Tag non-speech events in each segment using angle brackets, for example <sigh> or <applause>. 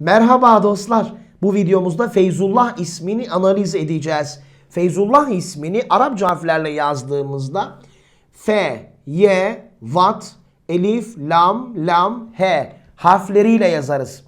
Merhaba dostlar. Bu videomuzda Feyzullah ismini analiz edeceğiz. Feyzullah ismini Arapça harflerle yazdığımızda F, Y, Vat, Elif, Lam, Lam, H harfleriyle yazarız.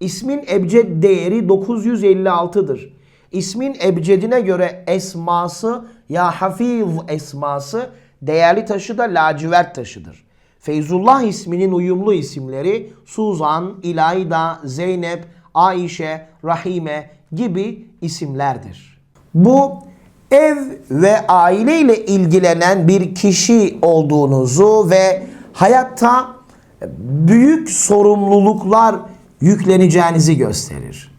İsmin ebced değeri 956'dır. İsmin ebcedine göre esması ya hafiz esması değerli taşı da lacivert taşıdır. Feyzullah isminin uyumlu isimleri Suzan, İlayda, Zeynep, Ayşe, Rahime gibi isimlerdir. Bu ev ve aile ile ilgilenen bir kişi olduğunuzu ve hayatta büyük sorumluluklar yükleneceğinizi gösterir.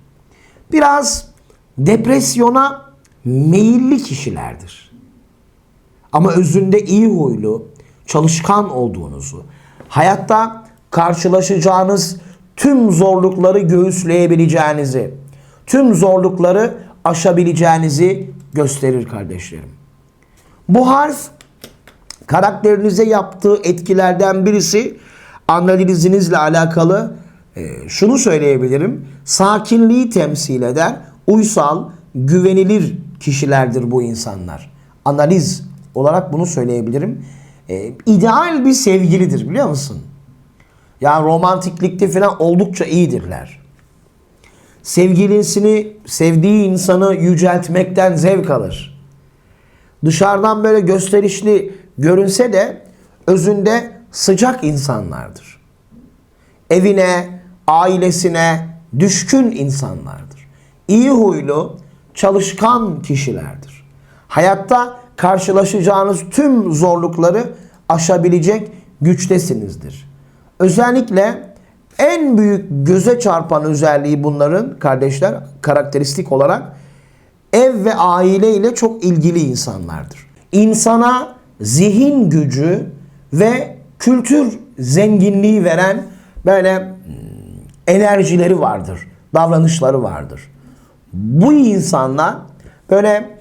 Biraz depresyona meyilli kişilerdir. Ama özünde iyi huylu, çalışkan olduğunuzu, hayatta karşılaşacağınız tüm zorlukları göğüsleyebileceğinizi, tüm zorlukları aşabileceğinizi gösterir kardeşlerim. Bu harf karakterinize yaptığı etkilerden birisi analizinizle alakalı e, şunu söyleyebilirim. Sakinliği temsil eder. Uysal, güvenilir kişilerdir bu insanlar. Analiz olarak bunu söyleyebilirim. E, ideal bir sevgilidir biliyor musun? Yani romantiklikte falan oldukça iyidirler. Sevgilisini, sevdiği insanı yüceltmekten zevk alır. Dışarıdan böyle gösterişli görünse de özünde sıcak insanlardır. Evine, ailesine düşkün insanlardır. İyi huylu, çalışkan kişilerdir. Hayatta karşılaşacağınız tüm zorlukları aşabilecek güçtesinizdir. Özellikle en büyük göze çarpan özelliği bunların kardeşler karakteristik olarak ev ve aile ile çok ilgili insanlardır. İnsana zihin gücü ve kültür zenginliği veren böyle hmm, enerjileri vardır, davranışları vardır. Bu insanlar böyle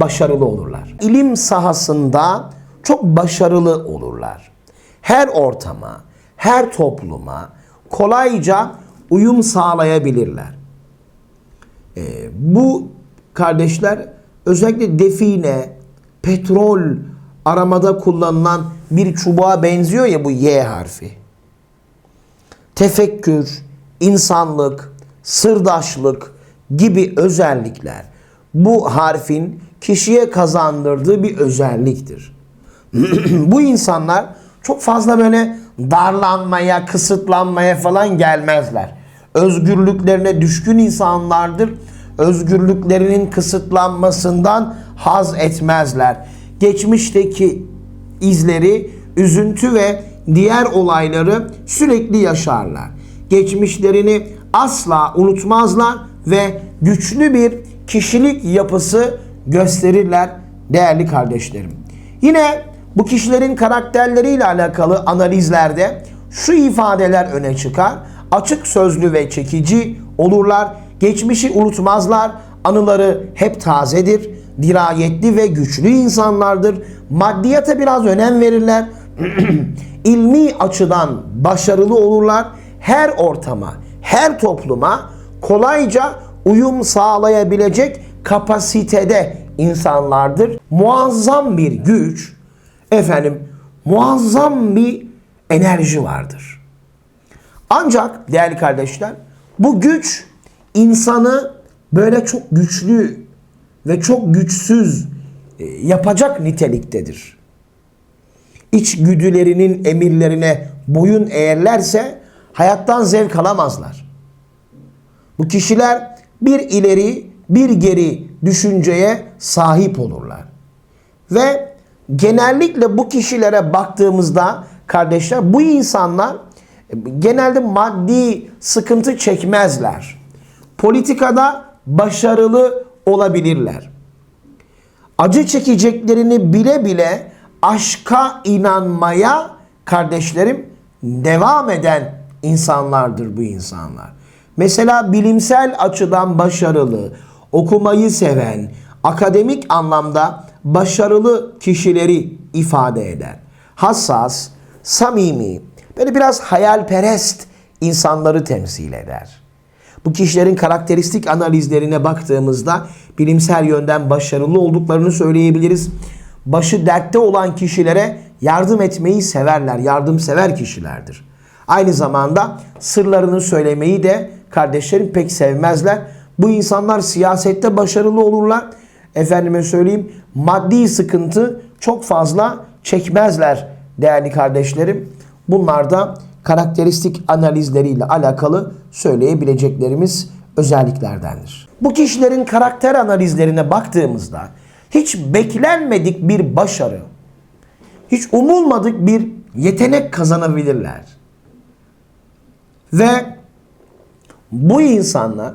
başarılı olurlar. İlim sahasında çok başarılı olurlar. Her ortama, her topluma kolayca uyum sağlayabilirler. Ee, bu kardeşler özellikle define, petrol aramada kullanılan bir çubuğa benziyor ya bu Y harfi. Tefekkür, insanlık, sırdaşlık gibi özellikler bu harfin kişiye kazandırdığı bir özelliktir. <clears throat> bu insanlar çok fazla böyle darlanmaya, kısıtlanmaya falan gelmezler. Özgürlüklerine düşkün insanlardır. Özgürlüklerinin kısıtlanmasından haz etmezler. Geçmişteki izleri, üzüntü ve diğer olayları sürekli yaşarlar. Geçmişlerini asla unutmazlar ve güçlü bir kişilik yapısı gösterirler değerli kardeşlerim. Yine bu kişilerin karakterleriyle alakalı analizlerde şu ifadeler öne çıkar. Açık sözlü ve çekici olurlar. Geçmişi unutmazlar, anıları hep tazedir, dirayetli ve güçlü insanlardır. Maddiyata biraz önem verirler. <clears throat> ilmi açıdan başarılı olurlar. Her ortama, her topluma kolayca uyum sağlayabilecek kapasitede insanlardır. Muazzam bir güç, efendim muazzam bir enerji vardır. Ancak değerli kardeşler bu güç insanı böyle çok güçlü ve çok güçsüz e, yapacak niteliktedir. İçgüdülerinin emirlerine boyun eğerlerse hayattan zevk alamazlar. Bu kişiler bir ileri bir geri düşünceye sahip olurlar. Ve genellikle bu kişilere baktığımızda kardeşler bu insanlar genelde maddi sıkıntı çekmezler. Politikada başarılı olabilirler. Acı çekeceklerini bile bile aşka inanmaya kardeşlerim devam eden insanlardır bu insanlar. Mesela bilimsel açıdan başarılı, okumayı seven, akademik anlamda başarılı kişileri ifade eder. Hassas, samimi, böyle biraz hayalperest insanları temsil eder. Bu kişilerin karakteristik analizlerine baktığımızda bilimsel yönden başarılı olduklarını söyleyebiliriz. Başı dertte olan kişilere yardım etmeyi severler, yardımsever kişilerdir. Aynı zamanda sırlarını söylemeyi de kardeşlerim pek sevmezler. Bu insanlar siyasette başarılı olurlar. Efendime söyleyeyim maddi sıkıntı çok fazla çekmezler değerli kardeşlerim. Bunlar da karakteristik analizleriyle alakalı söyleyebileceklerimiz özelliklerdendir. Bu kişilerin karakter analizlerine baktığımızda hiç beklenmedik bir başarı, hiç umulmadık bir yetenek kazanabilirler. Ve bu insanlar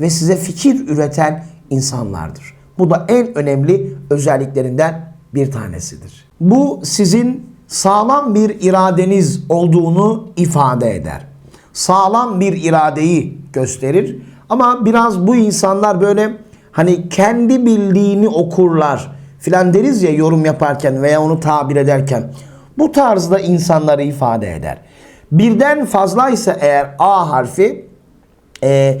ve size fikir üreten insanlardır. Bu da en önemli özelliklerinden bir tanesidir. Bu sizin sağlam bir iradeniz olduğunu ifade eder. Sağlam bir iradeyi gösterir. Ama biraz bu insanlar böyle hani kendi bildiğini okurlar filan deriz ya yorum yaparken veya onu tabir ederken. Bu tarzda insanları ifade eder. Birden fazlaysa eğer A harfi e,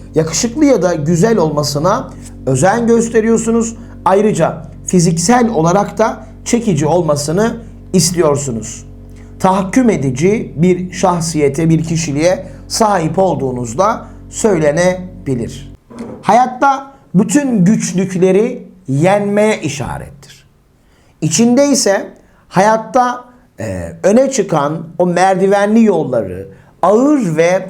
yakışıklı ya da güzel olmasına özen gösteriyorsunuz. Ayrıca fiziksel olarak da çekici olmasını istiyorsunuz. Tahakküm edici bir şahsiyete, bir kişiliğe sahip olduğunuzda söylenebilir. Hayatta bütün güçlükleri yenmeye işarettir. İçinde ise hayatta e, öne çıkan o merdivenli yolları ağır ve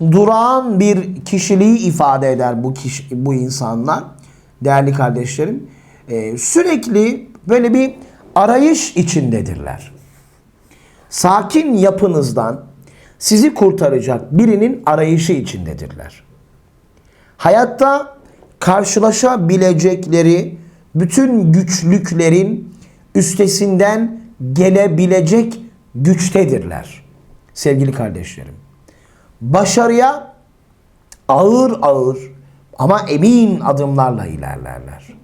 durağan bir kişiliği ifade eder bu kişi, bu insanlar değerli kardeşlerim. Ee, sürekli böyle bir arayış içindedirler. Sakin yapınızdan sizi kurtaracak birinin arayışı içindedirler. Hayatta karşılaşabilecekleri bütün güçlüklerin üstesinden gelebilecek güçtedirler. Sevgili kardeşlerim. Başarıya ağır ağır ama emin adımlarla ilerlerler.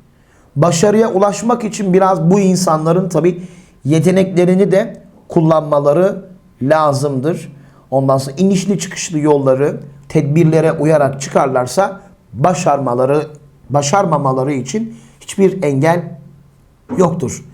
Başarıya ulaşmak için biraz bu insanların tabi yeteneklerini de kullanmaları lazımdır. Ondan sonra inişli çıkışlı yolları tedbirlere uyarak çıkarlarsa başarmaları başarmamaları için hiçbir engel yoktur